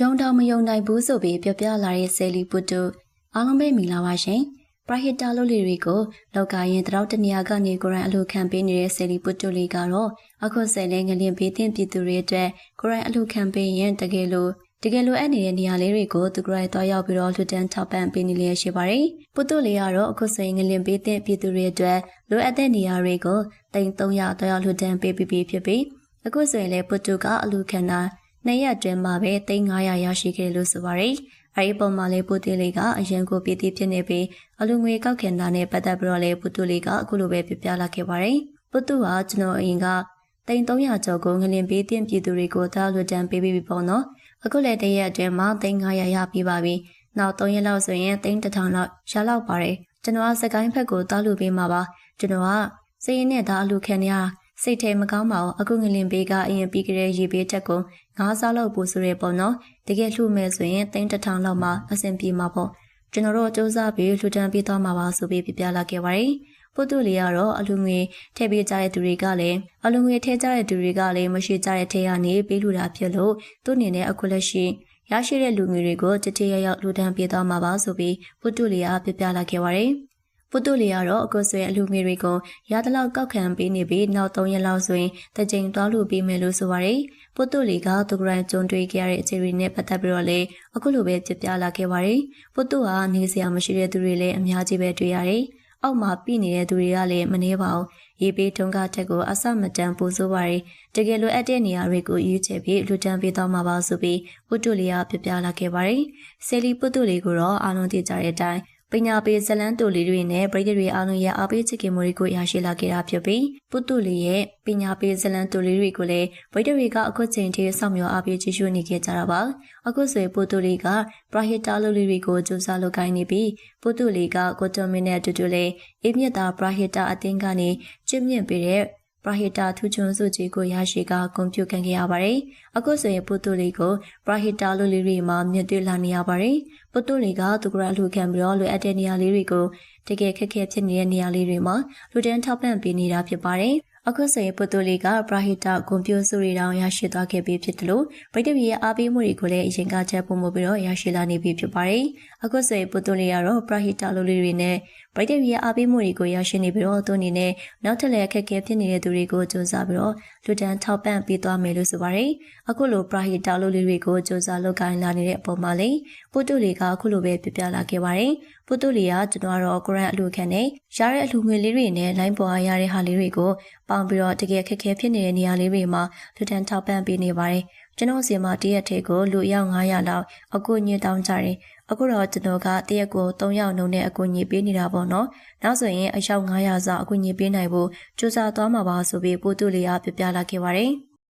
ယုံတော်မယုံနိုင်ဘူးဆိုပြီးပြောပြလာတဲ့ဆယ်လီပုတ္တုအားလုံးပဲမိလာပါရှင်ပရဟိတလူလေးတွေကိုလောက်ကရင်တရောက်တနေရာကနေကိုရိုင်းအလူခံပေးနေတဲ့ဆယ်လီပုတ္တုလေးကတော့အခုဆယ်လဲငလင်ပေးတင်ပြည်သူတွေအတွက်ကိုရိုင်းအလူခံပေးရင်တကယ်လို့တကယ်လိုအပ်နေတဲ့နေရာလေးတွေကိုသူကရိုင်းသွားရောက်ပြီးတော့လှူဒန်းထောက်ပံ့ပေးနေလျက်ရှိပါတယ်။ပုတ္တုလေးကတော့အခုဆိုရင်ငလင်ပေးတဲ့ပြည်သူတွေအတွက်လိုအပ်တဲ့နေရာတွေကိုတိမ်300သွားရောက်လှူဒန်းပေးပြီးဖြစ်ပြီးအခုဆိုရင်လည်းပုတ္တုကအလူခံတာ နှစ်ရက်အတွင်းမှာပဲ3900ရရှိခဲ့လို့ဆိုပါတယ်။အဲဒီပုံမှာလေးပုတ်တေးလေးကအရန်ကိုပြည်တည်ဖြစ်နေပြီးအလူငွေကောက်ခင်တာနဲ့ပတ်သက်ပြီးတော့လေပုတ်တူလေးကအခုလိုပဲပြပြလာခဲ့ပါတယ်။ပုတ်တူကကျွန်တော်အရင်ကတိန်300ကျော်ကိုငလင်ပေးတင်ပြည်သူတွေကိုတားလွတ်တန်းပေးပြီးပေါ့နော်။အခုလည်းတရက်အတွင်းမှာ3900ရပြီးပါပြီ။နောက်3ရက်လောက်ဆိုရင်3000လောက်ရလောက်ပါတယ်။ကျွန်တော်ကစကိုင်းဖက်ကိုတားလူပေးမှာပါ။ကျွန်တော်ကစရင်နဲ့ဒါအလူခံရ စိတ်ထဲမကောင်းပါဘူးအခုငလင်ပေးကအရင်ပြီးကြတဲ့ရေပေးချက်ကိုငါးစားလောက်ပို့ဆိုရဲပေါ့နော်တကယ်လှူမယ်ဆိုရင်သိန်းတစ်ထောင်လောက်မှအဆင်ပြေမှာပေါ့ကျွန်တော်တို့စူးစမ်းပြီးလှူဒန်းပေးသွားမှာပါဆိုပြီးပြပြလာခဲ့ပါတယ်ပုတ်တူလေးကတော့အလူငွေထည့်ပေးကြတဲ့သူတွေကလည်းအလူငွေထည့်ကြတဲ့သူတွေကလည်းမရှိကြတဲ့ထဲကနေပေးလူတာဖြစ်လို့သူ့အနေနဲ့အခုလက်ရှိရရှိတဲ့လူငွေတွေကိုတတိယရောက်လူဒန်းပေးသွားမှာပါဆိုပြီးပုတ်တူလေးကပြပြလာခဲ့ပါတယ် ပုတုလီကတော့အခုဆိုရင်အလူငွေတွေကိုရသလောက်ကောက်ခံပေးနေပြီးနောက်3ရက်လောက်ဆိုရင်တကြိမ်သွားလို့ပြီးမယ်လို့ဆိုပါရယ်ပုတုလီကသူကရန်ကျုံတွေ့ခဲ့ရတဲ့အခြေအနေနဲ့ပတ်သက်ပြီးတော့လေအခုလိုပဲပြပြလာခဲ့ပါရယ်ပုတုဟာနေစရာမရှိတဲ့သူတွေလည်းအများကြီးပဲတွေ့ရတယ်အောက်မှာပြနေတဲ့သူတွေကလည်းမနှဲပါဘူးရေပေးထုံးကားတက်ကိုအဆမတန်ပူဆိုးပါရယ်တကယ်လိုအပ်တဲ့နေရာတွေကိုယူချယ်ပြီးလူတန်းပေးသွားမှာပါဆိုပြီးပုတုလီကပြပြလာခဲ့ပါရယ်ဆယ်လီပုတုလီကိုတော့အားလုံးသိကြတဲ့အတိုင်း ပညာပေးဇလန်းတူလီတွေနဲ့ပရိသတ်တွေအားလုံးရဲ့အားပေးချစ်ခင်မှုတွေကိုရရှိလာခဲ့တာဖြစ်ပြီးပုတုလီရဲ့ပညာပေးဇလန်းတူလီတွေကိုလည်းပရိသတ်တွေကအခုချိန်ထိစောင့်မျှော်အားပေးကြည့်ရှုနေခဲ့ကြတာပါအခုဆိုရင်ပုတုလီကပရဟိတလူလီတွေကိုစူးစမ်းလုပ်ကိုင်းနေပြီးပုတုလီကကိုတိုမင်းနဲ့အတူတူလေးအေးမြတ်တာပရဟိတအသင်းကနေကျင့်မြင့်ပေးတဲ့ ပရဟိတထူးချွန်စုကြီးကိုရရှိကဂုဏ်ပြုခံခဲ့ရပါတယ်။အခုဆိုရင်ပုတုလီကိုပရဟိတလူလေးတွေမှာမြင့်တွေ့လာနေရပါတယ်။ပုတုလီကသူကရလူခံပြီးတော့လူအပ်တဲ့နေရာလေးတွေကိုတကယ်ခက်ခဲဖြစ်နေတဲ့နေရာလေးတွေမှာလူတန်းထောက်ပံ့ပေးနေတာဖြစ်ပါတယ်။ အခုဆိုရင်ပုတိုလီကပရဟိတဂုံပြိုစုရီတောင်ရရှိသွားခဲ့ပြီးဖြစ်တယ်လို့ဗြိတိန်ရဲ့အားပေးမှုတွေကိုလည်းအရင်ကချက်ပုံမှုပြီးတော့ရရှိလာနေပြီဖြစ်ပါတယ်။အခုဆိုရင်ပုတိုလီကတော့ပရဟိတလူလေးတွေနဲ့ဗြိတိန်ရဲ့အားပေးမှုတွေကိုရရှိနေပြီးတော့သူအနေနဲ့နောက်ထပ်လည်းအခက်အခဲဖြစ်နေတဲ့သူတွေကိုစူးစမ်းပြီးတော့လူတန်းထောက်ပံ့ပေးသွားမယ်လို့ဆိုပါတယ်။အခုလိုပရဟိတလူလေးတွေကိုစူးစမ်းလုပ်ကိုင်လာနေတဲ့အပေါ်မှာလေပုတိုလီကအခုလိုပဲပြပြလာခဲ့ပါတယ်။ပုတိုလီကကျွန်တော်တော့ကိုရန်အလူခံနဲ့ရတဲ့အလူငွေလေးတွေနဲ့လိုင်းပေါ်ရတဲ့ဟာလေးတွေကိုပေါင်းပြီးတော့တကယ်ခက်ခဲဖြစ်နေတဲ့နေရာလေးတွေမှာလူတန်းထောက်ပံ့ပေးနေပါတယ်။ကျွန်တော်စီမှာတရက်ထဲကိုလူအယောက်900လောက်အကူညင်တောင်းကြတယ်။အခုတော့ကျွန်တော်ကတရက်ကို3ယောက်နှုန်းနဲ့အကူညင်ပေးနေတာပေါ့နော်။နောက်ဆိုရင်အယောက်900စာအကူညင်ပေးနိုင်ဖို့စူးစမ်းသွားမှာပါဆိုပြီးပို့တူလေးကပြပြလာခဲ့ပါတယ်။